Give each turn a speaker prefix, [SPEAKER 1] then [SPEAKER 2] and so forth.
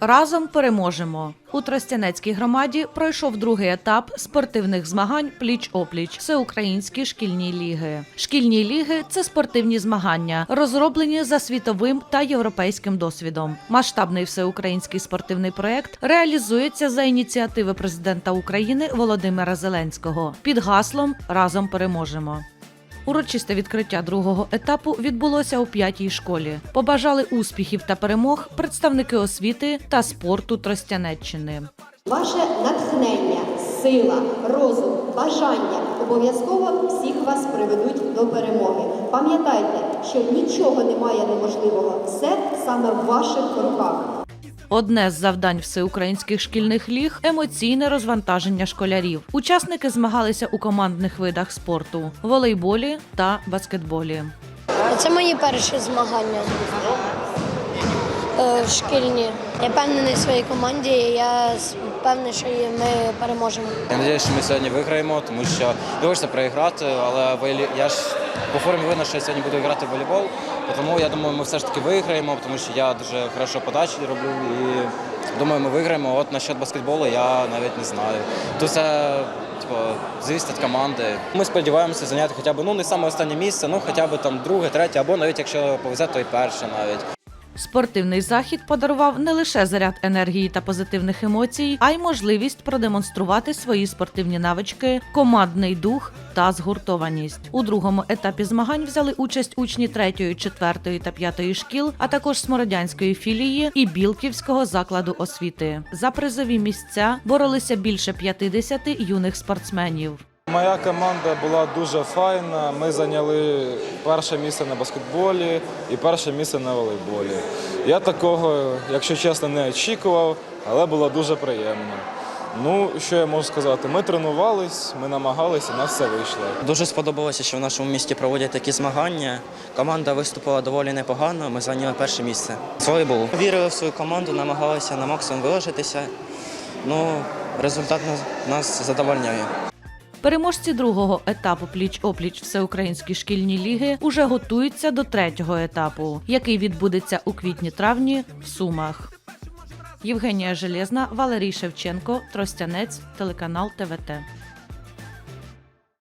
[SPEAKER 1] Разом переможемо. У Тростянецькій громаді пройшов другий етап спортивних змагань пліч-опліч всеукраїнські шкільні ліги. Шкільні ліги це спортивні змагання, розроблені за світовим та європейським досвідом. Масштабний всеукраїнський спортивний проект реалізується за ініціативи президента України Володимира Зеленського під гаслом Разом переможемо. Урочисте відкриття другого етапу відбулося у п'ятій школі. Побажали успіхів та перемог представники освіти та спорту Тростянеччини.
[SPEAKER 2] Ваше натхнення, сила, розум, бажання обов'язково всіх вас приведуть до перемоги. Пам'ятайте, що нічого немає неможливого, все саме в ваших руках.
[SPEAKER 1] Одне з завдань всеукраїнських шкільних ліг емоційне розвантаження школярів. Учасники змагалися у командних видах спорту волейболі та баскетболі.
[SPEAKER 3] Це мої перші змагання шкільні. Я впевнений в своїй команді. і Я впевнений, що ми переможемо.
[SPEAKER 4] Я сподіваюся, що ми сьогодні виграємо, тому що хочеться проіграти, але я ж по формі видно, що я сьогодні буду грати в волейбол. Тому я думаю, ми все ж таки виграємо, тому що я дуже хорошо подачі роблю і думаю, ми виграємо. От насчет баскетболу я навіть не знаю. Тут все типу, зависить команди. Ми сподіваємося зайняти хоча б ну не саме останнє місце, ну хоча б там друге, третє, або навіть якщо повезе, то і перше навіть.
[SPEAKER 1] Спортивний захід подарував не лише заряд енергії та позитивних емоцій, а й можливість продемонструвати свої спортивні навички, командний дух та згуртованість. У другому етапі змагань взяли участь учні 3, 4 та 5 шкіл, а також Смородянської філії і Білківського закладу освіти. За призові місця боролися більше 50 юних спортсменів.
[SPEAKER 5] Моя команда була дуже файна. Ми зайняли перше місце на баскетболі і перше місце на волейболі. Я такого, якщо чесно, не очікував, але було дуже приємно. Ну, що я можу сказати? Ми тренувались, ми намагалися, і нас все вийшло.
[SPEAKER 6] Дуже сподобалося, що в нашому місті проводять такі змагання. Команда виступила доволі непогано. Ми зайняли перше місце. Волейбол. Вірили в свою команду, намагалися на максимум виложитися. Ну, результат нас задовольняє.
[SPEAKER 1] Переможці другого етапу пліч-опліч всеукраїнські шкільні ліги уже готуються до третього етапу, який відбудеться у квітні-травні в Сумах. Євгенія Железна, Валерій Шевченко, Тростянець, телеканал ТВТ.